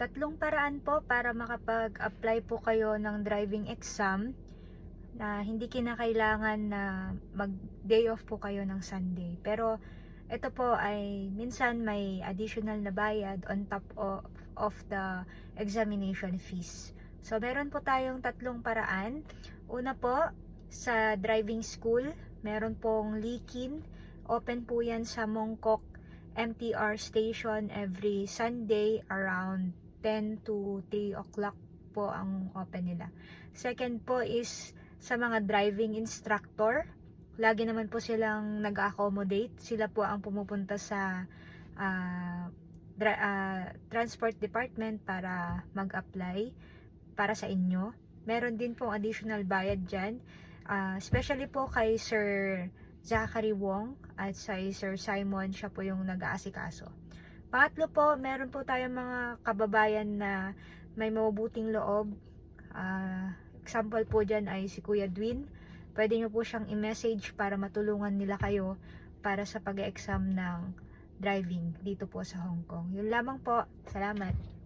Tatlong paraan po para makapag-apply po kayo ng driving exam na hindi kinakailangan na mag-day off po kayo ng Sunday. Pero ito po ay minsan may additional na bayad on top of, of the examination fees. So meron po tayong tatlong paraan. Una po, sa driving school, meron pong Likin. Open po yan sa Mongkok MTR station every Sunday around 10 to 3 o'clock po ang open nila. Second po is sa mga driving instructor. Lagi naman po silang nag-accommodate. Sila po ang pumupunta sa ah, dra- ah, transport department para mag-apply para sa inyo. Meron din pong additional bayad dyan. Ah, especially po kay Sir Zachary Wong at sa Sir Simon, siya po yung nag-aasikaso. Pangatlo po, meron po tayong mga kababayan na may mabubuting loob. Ah, example po dyan ay si Kuya Dwin. Pwede nyo po siyang i-message para matulungan nila kayo para sa pag-exam ng driving dito po sa Hong Kong. Yun lamang po. Salamat.